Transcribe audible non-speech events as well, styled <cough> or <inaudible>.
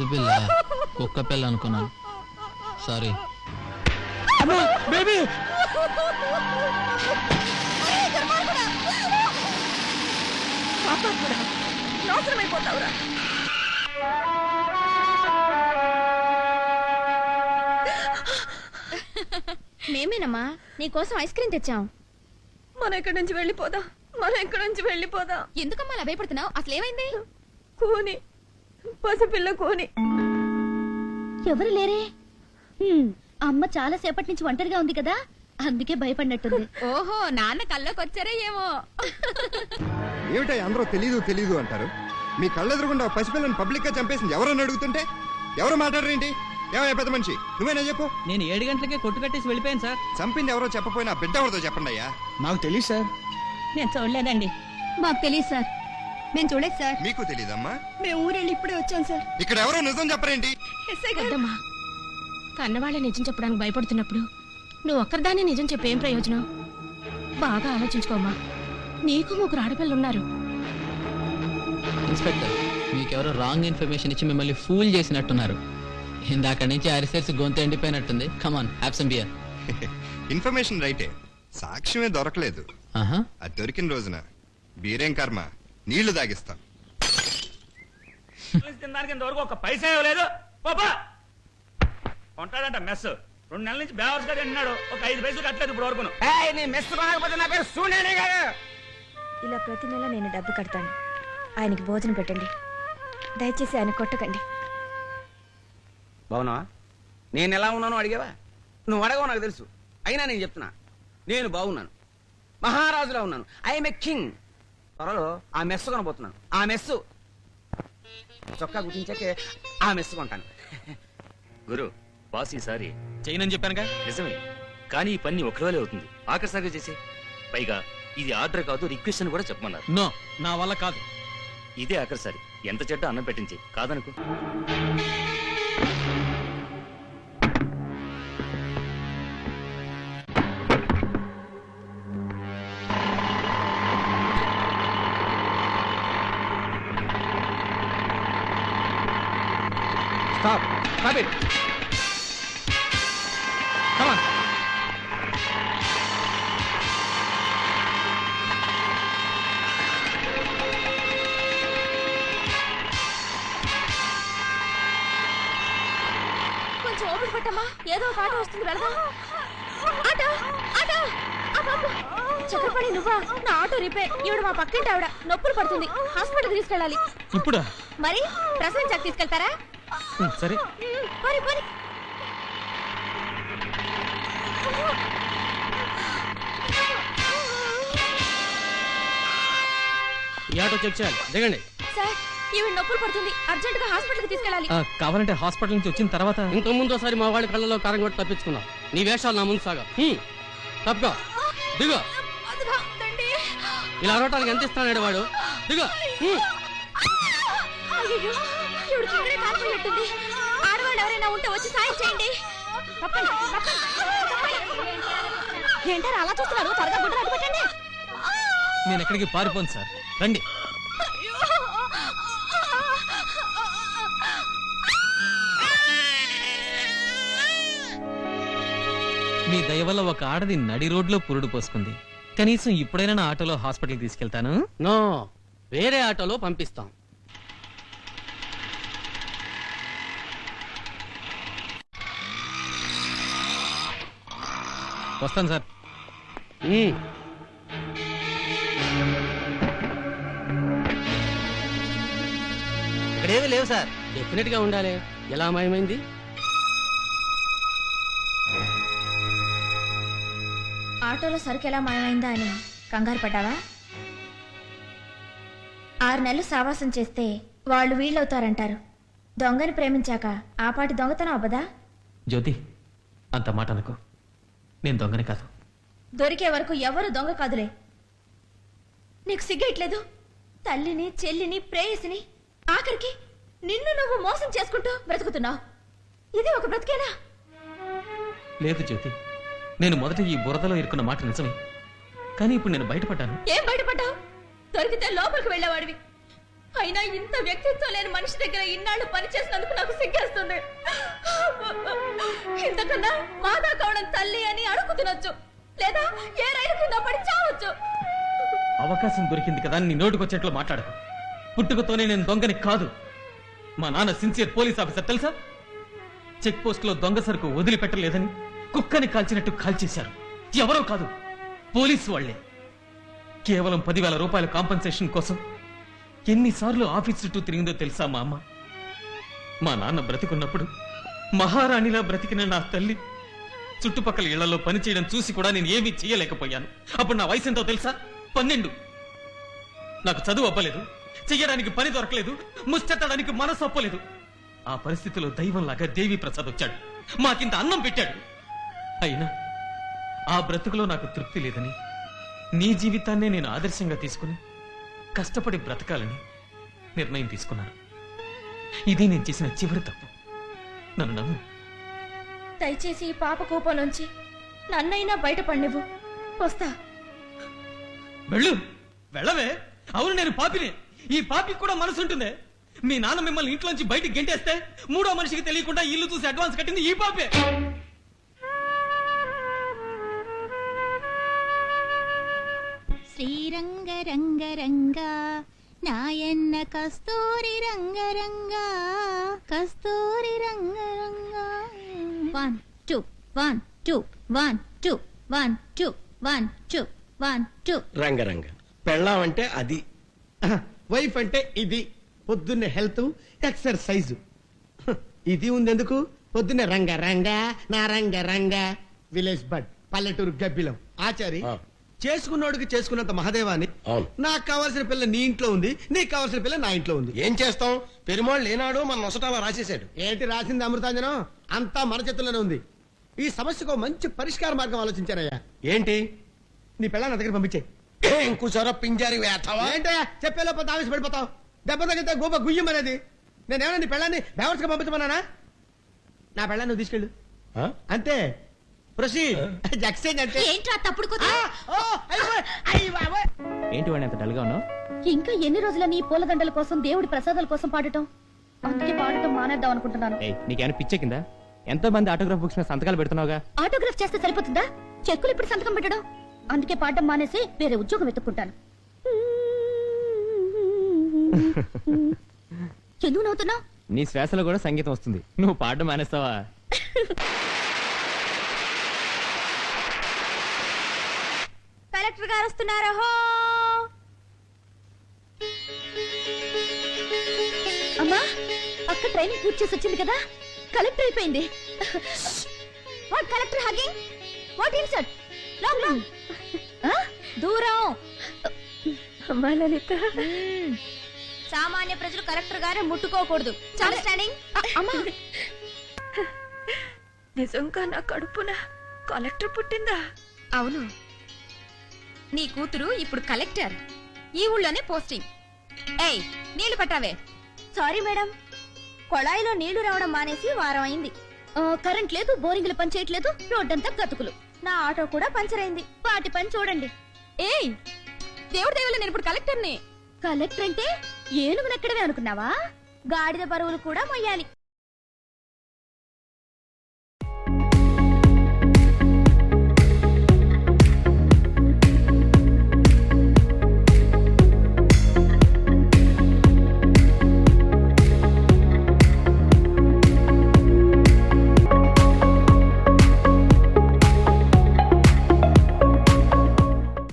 పసిపిల్ల కుక్క పిల్ల అనుకున్నాను సారీ. బేబీ! నాశనమైపోతావురా. మేమేనమ్మా? నీకోసం ఐస్ క్రీమ్ తెచ్చాం. మనం ఇక్కడి నుంచి వెళ్ళిపోదాం? మనం ఇక్కడి నుంచి వెళ్ళిపోదాం? ఎందుకమ్మా అలా భయపడుతున్నావు? అసలు ఏమైంది కూని పసిపిల్ల కూని. ఎవరు లేరే? హ్మ్, అమ్మ చాలా సేపటి నుంచి ఒంటరిగా ఉంది కదా అందుకే భయపడినట్టుంది. ఓహో నాన్న కల్లోకి వచ్చారే ఏమో. ఏమిటా అందరూ తెలీదు తెలీదు అంటారు? మీ కళ్ళెదురుగుండా ఓ పసిపిల్లని పబ్లిక్గా చంపేసింది ఎవరని అడుగుతుంటే? ఎవరు మాట్లాడరేంటి? ఏమయ్యా పెద్ద మనిషి? నువ్వేనా చెప్పు? నేను ఏడు గంటలకే కొట్టు కట్టేసి వెళ్ళిపోయాను సార్. చంపింది ఎవరో చెప్పపోయినా బిడ్డ ఎవరితో చెప్పండి అయ్యా నాకు తెలియదు సార్. నేను చూడలేదండి. మాకు తెలియదు సార్. మేము చూడలేదు సార్. మీకు తెలీదమ్మా. మేము ఊరెళ్ళి ఇప్పుడే వచ్చాం సార్. ఇక్కడ ఎవరో నిజం చెప్పరేంటి? వద్దమ్మా. కన్నవాళ్ళే నిజం చెప్పడానికి భయపడుతున్నప్పుడు నువ్వు ఒక్కరిదాన్ని నిజం చెప్పేం ప్రయోజనం? బాగా ఆలోచించుకోమ్మా. నీకు ముగ్గురు ఆడపిల్లలు ఉన్నారు ఇన్స్పెక్టర్ మీకెవరో రాంగ్ ఇన్ఫర్మేషన్ ఇచ్చి మిమ్మల్ని ఫూల్ చేసినట్టున్నారు. ఇందాక నుంచి అరిసేసి గొంతు ఎండిపోయినట్టుంది. కమాన్ హ్యాప్సమ్ బియర్ ఇన్ఫర్మేషన్ రైటే. సాక్ష్యమే దొరకలేదు. ఆహా. అది దొరికిన రోజున. బీరేం కర్మ? నీళ్ళు తాగిస్తాం. తినడానికి ఇంతవరకు ఒక పైసా ఇవ్వలేదు. పాపా ఉంటాడంట మెస్. రెండు నెలల నుంచి బేవర్స్గా తింటున్నాడు. ఒక ఐదు పైసలు కట్టలేదు ఇప్పుడు వరకు నీ మెస్ కొనకపోతే నా పేరు సూర్యనే కాదు. ఇలా ప్రతి నెల నేను డబ్బు కడతాను. ఆయనకి భోజనం పెట్టండి. దయచేసి ఆయన కొట్టకండి. బాగున్నావా నేను ఎలా ఉన్నానో అడిగావా? నువ్వు అడగవు నాకు తెలుసు. అయినా నేను చెప్తున్నా. నేను బాగున్నాను మహారాజులా ఉన్నాను. I'm a king. త్వరలో ఆ మెస్సు కొనబోతున్నాను. ఆ మెస్సు. చొక్కా గుర్తించాకే ఆ మెస్సు కొంటాను. గురు బాస్ ఈసారి చేయనని చెప్పానుగా? నిజమే. కానీ ఈ పని ఒకరోజే అవుతుంది. ఆఖరిసారిగా చేసే. పైగా ఇది ఆర్డర్ కాదు రిక్వెస్ట్ అని కూడా చెప్పమన్నారు. నో నా వల్ల కాదు. ఇదే ఆఖరిసారి ఎంత చెడ్డ అన్నం పెట్టించి. కాదనుకో. స్టాప్ ఇట్ కమాన్ కొంచెం ఓపిక పట్టమ్మా. ఏదో ఒక ఆట వస్తుంది వెళదాం. Auto auto. చక్రపాణి నువ్వా? నా ఆటో రిపేర్ ఈవిడ మా పక్కింటి ఆవిడ. నొప్పులు పడుతుంది. హాస్పిటల్ తీసుకెళ్ళాలి. ఇప్పుడు? మరి ప్రసవించాక తీసుకెళ్తారా? సరే. ఈ ఆటో చెక్ చేయాలి. దిగండి. సార్ ఈవిడ నొప్పులు పడుతుంది. అర్జెంట్గా హాస్పిటల్కి తీసుకెళ్ళాలి కావాలంటే హాస్పిటల్ నుంచి వచ్చిన తర్వాత ఇంత ముందు ఒకసారి మా వాళ్ళ కళ్ళలో కారం కొట్టి తప్పించుకున్నాం. నీ వేషాలు నా ముందు సాగా. తప్పుకో. దిగో. అదిగో, తండ్రి. ఇలా అరవటానికి ఎంత ఇస్తున్నాడు వాడు? దిగో. హ్మ్. అయ్యయ్యో, కాలిపోయినట్టుంది ఆడవాళ్ళు ఎవరైనా ఉంటే వచ్చి సాయం చేయండి. తప్పండి, తప్పండి, తప్పండి. ఏంటారు అలా చూస్తున్నారు? త్వరగా గుడ్డ నేను ఎక్కడికి పారిపోను సార్. రండి. మీ దయ వల్ల ఒక ఆడది నడి రోడ్లో పురుడు పోసుకుంది. కనీసం ఇప్పుడైనా నా ఆటోలో హాస్పిటల్కి తీసుకెళ్తాను? నో వేరే ఆటోలో పంపిస్తాం. వస్తాను సార్. ఇక్కడేమీ లేవు సార్. డెఫినెట్గా ఉండాలి. ఎలా మాయమైంది? ఆటోలో సరుకు ఎలా మాయమైందా అని కంగారు పడ్డావా? ఆరు నెలలు సావాసం చేస్తే వాళ్ళు వీళ్ళవుతారంటారు. దొంగని ప్రేమించాక ఆ పాటి దొంగతనం అవ్వదా? జ్యోతి అంత మాట అనుకో. నేను దొంగని కాదు. దొరికే వరకు ఎవరు దొంగ కాదులే. నీకు సిగ్గట్లేదు? తల్లిని చెల్లిని ప్రేయసిని ఆఖరికి నిన్ను నువ్వు మోసం చేసుకుంటూ బ్రతుకుతున్నావు. ఇది ఒక బ్రతికేనా? లేదు జ్యోతి. నేను మొదట ఈ బురదలో ఇరుక్కున్న మాట నిజమే. కానీ ఇప్పుడు నేను బయటపడ్డాను. ఏం బయటపడ్డావు? దొరికితే లోపలికి వెళ్ళేవాడివి. అయినా ఇంత వ్యక్తిత్వం లేని మనిషి దగ్గర ఇన్నాళ్ళు పని చేసినందుకు నాకు సిగ్గేస్తుంది. ఇంతకన్నా మాదా కావడం తల్లి అని అడుగు తినొచ్చు. లేదా ఏ రైలు కింద పడి చావచ్చు. అవకాశం దొరికింది కదా నీ నోటుకొచ్చేట్లు మాట్లాడకు. పుట్టుకతోనే నేను దొంగని కాదు. మా నాన్న సిన్సియర్ పోలీస్ ఆఫీసర్ తెలుసా? చెక్ పోస్ట్లో దొంగ సరుకు వదిలిపెట్టలేదని కుక్కని కాల్చినట్టు కాల్చేశారు. ఎవరో కాదు పోలీసు వాళ్ళే కేవలం పదివేల రూపాయల కాంపన్సేషన్ కోసం ఎన్నిసార్లు ఆఫీస్ చుట్టూ తిరిగిందో తెలుసా మా అమ్మ? మా నాన్న బ్రతికున్నప్పుడు మహారాణిలా బ్రతికిన నా తల్లి చుట్టుపక్కల ఇళ్ళలో పనిచేయడం చూసి కూడా నేను ఏమీ చేయలేకపోయాను. అప్పుడు నా వయసు ఎంతో తెలుసా? పన్నెండు. నాకు చదువు అవ్వలేదు. చెయ్యడానికి పని దొరకలేదు. ముష్టెత్తడానికి మనసు అప్పలేదు ఆ పరిస్థితిలో దైవంలాగా దేవి ప్రసాద్ వచ్చాడు. మాకింత అన్నం పెట్టాడు. అయినా ఆ బ్రతుకులో నాకు తృప్తి లేదని నీ జీవితాన్నే నేను ఆదర్శంగా తీసుకుని కష్టపడి బ్రతకాలని నిర్ణయం తీసుకున్నాను. ఇది నేను చేసిన చివరి తప్పు. నన్ను నమ్ము. దయచేసి ఈ పాప కూపంలోంచి నన్నైనా బయటపడినివ్వు. వస్తా. వెళ్ళు. వెళ్ళవే. అవును నేను పాపినే. ఈ పాపికి కూడా మనసు ఉంటుందే. మీ నాన్న మిమ్మల్ని ఇంట్లోంచి బయటికి గెంటేస్తే మూడో మనిషికి తెలియకుండా ఇల్లు చూసి అడ్వాన్స్ కట్టింది ఈ పాపే. శ్రీరంగ రంగ రంగ నాయన్న కస్తూరి రంగ Ranga Kasturi Ranga Ranga. One two one two one two one two one two one two రంగరంగ పెళ్ళాం అంటే అది. వైఫ్ అంటే ఇది. పొద్దున్నే హెల్త్ ఎక్సర్సైజ్ ఇది ఉంది ఎందుకు పొద్దున్నే రంగ రంగ నా రంగ రంగ. విలేజ్ బడ్ పల్లెటూరు గబ్బిలం. ఆచారి చేసుకున్నోడికి చేసుకున్నంత మహదేవాని అవును. నాకు కావాల్సిన పిల్ల నీ ఇంట్లో ఉంది నీకు కావాల్సిన పిల్ల నా ఇంట్లో ఉంది. ఏం చేస్తాం? పెరుమాళ్ళు లేనాడు మన నొసటాల రాసేసాడు ఏంటి రాసింది అమృతాంజనం? అంతా మన చేతుల్లోనే ఉంది. ఈ సమస్యకు మంచి పరిష్కార మార్గం ఆలోచించారయ్యా ఏంటి? నీ పిల్ల నా దగ్గర పంపించే కూర్చోరా పింజారి వేస్తావా ఏంటయ్యా చెప్పేలోపు ఆవేశ పడిపోతావు. దెబ్బ తగ్గితే గోప గుయ్యమనేది నేనేమన్నా నీ పెళ్ళాన్ని బేవర్స్గా పంపించమన్నానా? నా పెళ్ళాన్ని నువ్వు తీసుకెళ్ళు? అంతే. ప్రొసీడ్ ఎక్స్చేంజ్ అంటే ఏంట్రా తప్పుడు ఆ, ఓ, అయ్య బాబోయ్, అయ్య బాబోయ్. ఏంటి వాడిని అంత డల్గా ఉన్నావు? ఇంకా ఎన్ని రోజులని ఈ పూలదండల కోసం దేవుడి ప్రసాదాల కోసం పాడటం? అందుకే పాడటం మానేద్దాం అనుకుంటున్నాను. నీకేమైనా పిచ్చెక్కిందా ఎంతో మంది ఆటోగ్రాఫ్ బుక్స్ మీద సంతకాలు పెడుతున్నావుగా? ఆటోగ్రాఫ్ చేస్తే సరిపోతుందా? చెక్కులు ఇప్పుడు సంతకం పెట్టడం? అందుకే పాడటం మానేసి వేరే ఉద్యోగం వెతుక్కుంటాను. <laughs> ఎందుకు నవ్వుతున్నావు? నీ శ్వాసలో కూడా సంగీతం వస్తుంది. నువ్వు పాడడం మానేస్తావా? <laughs> కలెక్టర్ గారు వస్తున్నారా? అమ్మా అక్క ట్రైనింగ్ పూర్తి చేసి వచ్చింది కదా? కలెక్టర్ అయిపోయింది. What collector hugging what insert long long దూరం. అమ్మా లలిత. సామాన్య ప్రజలు కలెక్టర్ గారే ముట్టుకోకూడదు. అండర్స్టాండింగ్ అమ్మా. <laughs> నిజంగా నా కడుపున కలెక్టర్ పుట్టిందా? అవును. నీ కూతురు ఇప్పుడు కలెక్టర్. ఈ ఊళ్ళోనే పోస్టింగ్. ఏయ్ నీళ్ళు పట్టావే. Sorry madam. కొళాయిలో నీళ్ళు రావడం మానేసి వారం అయింది. కరెంట్ లేదు బోరింగ్లు పని చేయట్లేదు రోడ్డంతా గతుకులు. నా ఆటో కూడా పంచర్ అయింది. వాటి పని చూడండి. ఏయ్ దేవుడి దేవుళ్ళ నేను ఇప్పుడు కలెక్టర్ని. కలెక్టర్ అంటే ఏనుగు నెక్కడమే అనుకున్నావా? గాడిద బరువులు కూడా మొయ్యాలి.